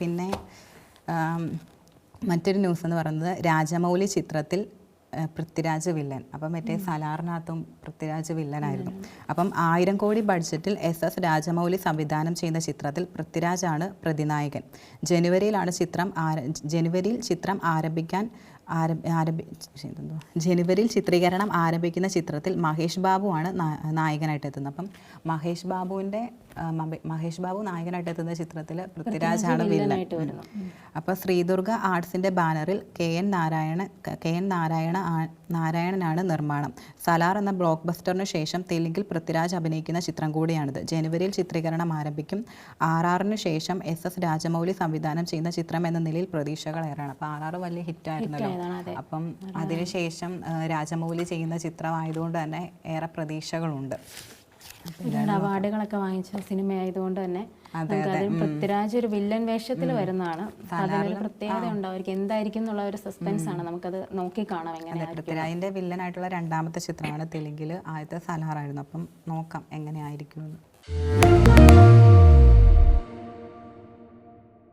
പിന്നെ മറ്റൊരു ന്യൂസ് എന്ന് പറയുന്നത് രാജമൗലി ചിത്രത്തിൽ പൃഥ്വിരാജ് വില്ലൻ. അപ്പം മറ്റേ സലാറിനകത്തും പൃഥ്വിരാജ് വില്ലനായിരുന്നു. അപ്പം ആയിരം കോടി ബഡ്ജറ്റിൽ എസ് എസ് രാജമൗലി സംവിധാനം ചെയ്യുന്ന ചിത്രത്തിൽ പൃഥ്വിരാജാണ് പ്രതിനായകൻ. ജനുവരിയിലാണ് ചിത്രം ആര ജനുവരിയിൽ ചിത്രം ആരംഭിക്കാൻ ആരംഭ ആരംഭി? ജനുവരിയിൽ ചിത്രീകരണം ആരംഭിക്കുന്ന ചിത്രത്തിൽ മഹേഷ് ബാബുവാണ് ആണ് നായകനായിട്ട് എത്തുന്നത്. അപ്പം മഹേഷ് ബാബുവിന്റെ മഹേഷ് ബാബു നായകനായിട്ട് എത്തുന്ന ചിത്രത്തിൽ പൃഥ്വിരാജാണ് വരുന്നു. അപ്പോൾ ശ്രീദുർഗ ആർട്സിന്റെ ബാനറിൽ K N Narayana K N Narayana നാരായണനാണ് നിർമ്മാണം. സലാർ എന്ന ബ്ലോക്ക് ബസ്റ്ററിന് ശേഷം തെലുങ്കിൽ പൃഥ്വിരാജ് അഭിനയിക്കുന്ന ചിത്രം കൂടിയാണിത്. ജനുവരിയിൽ ചിത്രീകരണം ആരംഭിക്കും. ആർ ആറിന് ശേഷം എസ് എസ് രാജമൗലി സംവിധാനം ചെയ്യുന്ന ചിത്രം എന്ന നിലയിൽ പ്രതീക്ഷകളേറെയാണ് അപ്പോൾ ആർ ആർ വലിയ ഹിറ്റായിരുന്നല്ലോ. അതെ. അപ്പം അതിനുശേഷം രാജമൗലി ചെയ്യുന്ന ചിത്രമായതുകൊണ്ട് തന്നെ ഏറെ പ്രതീക്ഷകളുണ്ട്. അവാർഡുകളൊക്കെ വാങ്ങിച്ച സിനിമ ആയതുകൊണ്ട് തന്നെ പൃഥ്വിരാജ് ഒരു വില്ലൻ വേഷത്തിൽ വരുന്നതാണ്. അതിനൊരു പ്രത്യേകത ഉണ്ടാവും എന്തായിരിക്കും എന്നുള്ള ഒരു സസ്പെൻസ് ആണ് നമുക്കത് നോക്കി കാണാം എങ്ങനെ വില്ലൻ ആയിട്ടുള്ള രണ്ടാമത്തെ ചിത്രമാണ് തെലുങ്കിൽ ആദ്യത്തെ സലാറായിരുന്നു അപ്പം നോക്കാം എങ്ങനെയായിരിക്കും എന്ന്